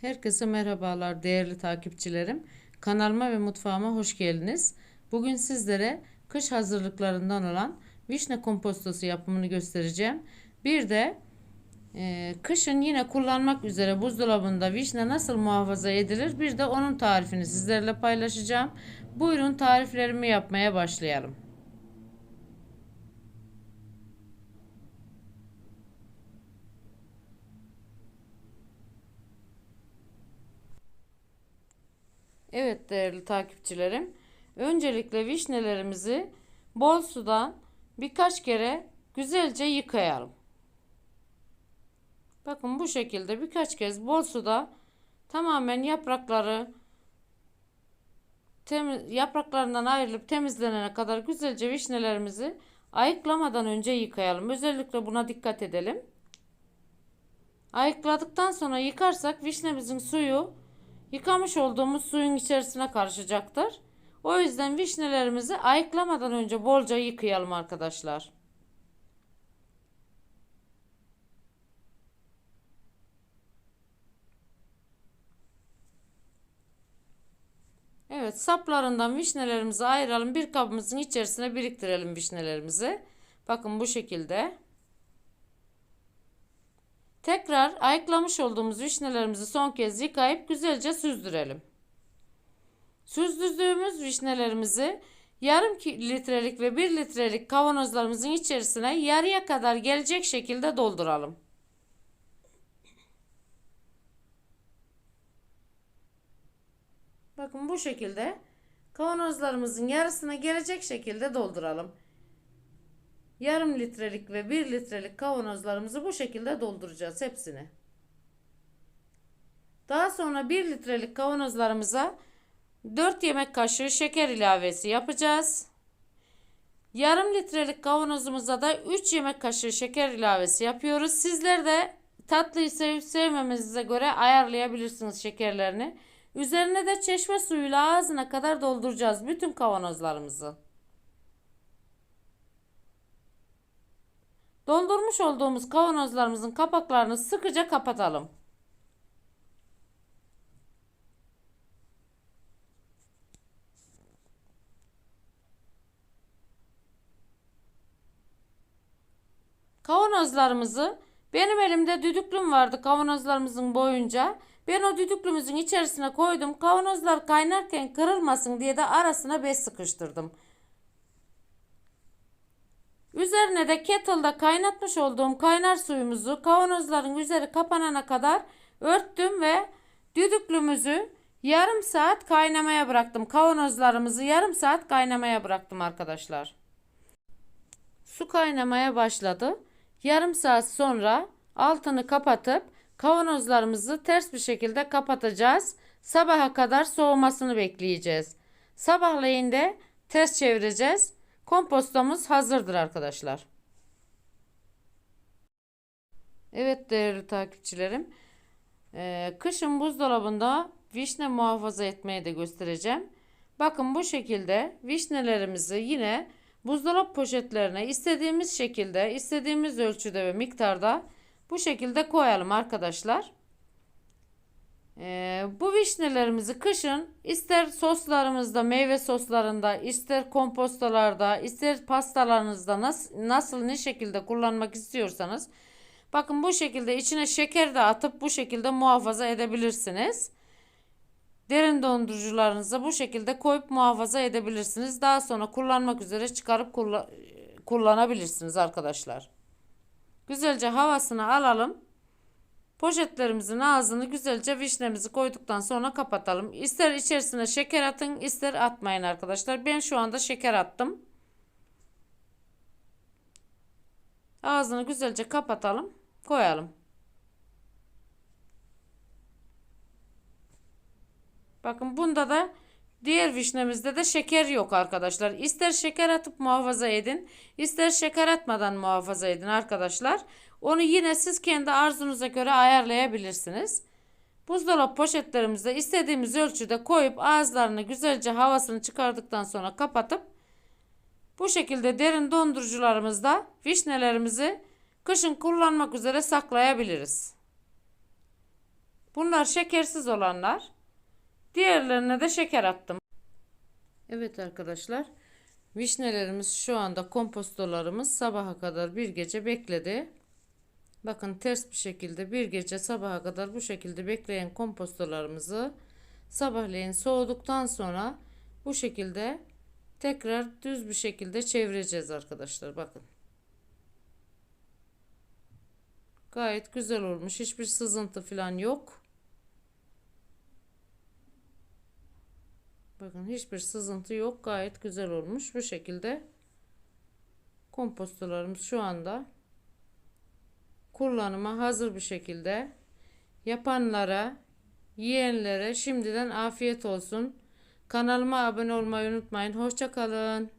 Herkese merhabalar değerli takipçilerim. Kanalıma ve mutfağıma hoş geldiniz. Bugün sizlere kış hazırlıklarından olan vişne kompostosu yapımını göstereceğim. Bir de e, kışın yine kullanmak üzere buzdolabında vişne nasıl muhafaza edilir bir de onun tarifini sizlerle paylaşacağım. Buyurun tariflerimi yapmaya başlayalım. Evet değerli takipçilerim. Öncelikle vişnelerimizi bol sudan birkaç kere güzelce yıkayalım. Bakın bu şekilde birkaç kez bol suda tamamen yaprakları temiz, yapraklarından ayrılıp temizlenene kadar güzelce vişnelerimizi ayıklamadan önce yıkayalım. Özellikle buna dikkat edelim. Ayıkladıktan sonra yıkarsak vişnemizin suyu yıkamış olduğumuz suyun içerisine karışacaktır. O yüzden vişnelerimizi ayıklamadan önce bolca yıkayalım arkadaşlar. Evet saplarından vişnelerimizi ayıralım. Bir kabımızın içerisine biriktirelim vişnelerimizi. Bakın bu şekilde. Tekrar ayıklamış olduğumuz vişnelerimizi son kez yıkayıp güzelce süzdürelim. Süzdürdüğümüz vişnelerimizi yarım litrelik ve 1 litrelik kavanozlarımızın içerisine yarıya kadar gelecek şekilde dolduralım. Bakın bu şekilde kavanozlarımızın yarısına gelecek şekilde dolduralım. Yarım litrelik ve 1 litrelik kavanozlarımızı bu şekilde dolduracağız hepsini. Daha sonra 1 litrelik kavanozlarımıza 4 yemek kaşığı şeker ilavesi yapacağız. Yarım litrelik kavanozumuza da 3 yemek kaşığı şeker ilavesi yapıyoruz. Sizler de tatlıyı sevip sevmemenize göre ayarlayabilirsiniz şekerlerini. Üzerine de çeşme suyuyla ağzına kadar dolduracağız bütün kavanozlarımızı. Doldurmuş olduğumuz kavanozlarımızın kapaklarını sıkıca kapatalım. Kavanozlarımızı benim elimde düdüklüm vardı kavanozlarımızın boyunca. Ben o düdüklümüzün içerisine koydum. Kavanozlar kaynarken kırılmasın diye de arasına bez sıkıştırdım. Üzerine de kettle'da kaynatmış olduğum kaynar suyumuzu kavanozların üzeri kapanana kadar örttüm ve düdüklümüzü yarım saat kaynamaya bıraktım. Kavanozlarımızı yarım saat kaynamaya bıraktım arkadaşlar. Su kaynamaya başladı. Yarım saat sonra altını kapatıp kavanozlarımızı ters bir şekilde kapatacağız. Sabaha kadar soğumasını bekleyeceğiz. Sabahleyin de ters çevireceğiz. Kompostomuz hazırdır arkadaşlar. Evet değerli takipçilerim. Ee, kışın buzdolabında vişne muhafaza etmeyi de göstereceğim. Bakın bu şekilde vişnelerimizi yine buzdolap poşetlerine istediğimiz şekilde, istediğimiz ölçüde ve miktarda bu şekilde koyalım arkadaşlar. Ee, bu vişnelerimizi kışın ister soslarımızda, meyve soslarında, ister kompostalarda, ister pastalarınızda nasıl, nasıl ne şekilde kullanmak istiyorsanız bakın bu şekilde içine şeker de atıp bu şekilde muhafaza edebilirsiniz. Derin dondurucularınıza bu şekilde koyup muhafaza edebilirsiniz. Daha sonra kullanmak üzere çıkarıp kullan kullanabilirsiniz arkadaşlar. Güzelce havasını alalım. Poşetlerimizin ağzını güzelce vişnemizi koyduktan sonra kapatalım. İster içerisine şeker atın ister atmayın arkadaşlar. Ben şu anda şeker attım. Ağzını güzelce kapatalım. Koyalım. Bakın bunda da diğer vişnemizde de şeker yok arkadaşlar. İster şeker atıp muhafaza edin, ister şeker atmadan muhafaza edin arkadaşlar. Onu yine siz kendi arzunuza göre ayarlayabilirsiniz. Buzdolap poşetlerimizde istediğimiz ölçüde koyup ağızlarını güzelce havasını çıkardıktan sonra kapatıp bu şekilde derin dondurucularımızda vişnelerimizi kışın kullanmak üzere saklayabiliriz. Bunlar şekersiz olanlar. Diğerlerine de şeker attım. Evet arkadaşlar. Vişnelerimiz şu anda kompostolarımız sabaha kadar bir gece bekledi. Bakın ters bir şekilde bir gece sabaha kadar bu şekilde bekleyen kompostolarımızı sabahleyin soğuduktan sonra bu şekilde tekrar düz bir şekilde çevireceğiz arkadaşlar. Bakın. Gayet güzel olmuş. Hiçbir sızıntı falan yok. Bakın hiçbir sızıntı yok. Gayet güzel olmuş. Bu şekilde kompostolarımız şu anda kullanıma hazır bir şekilde yapanlara, yiyenlere şimdiden afiyet olsun. Kanalıma abone olmayı unutmayın. Hoşça kalın.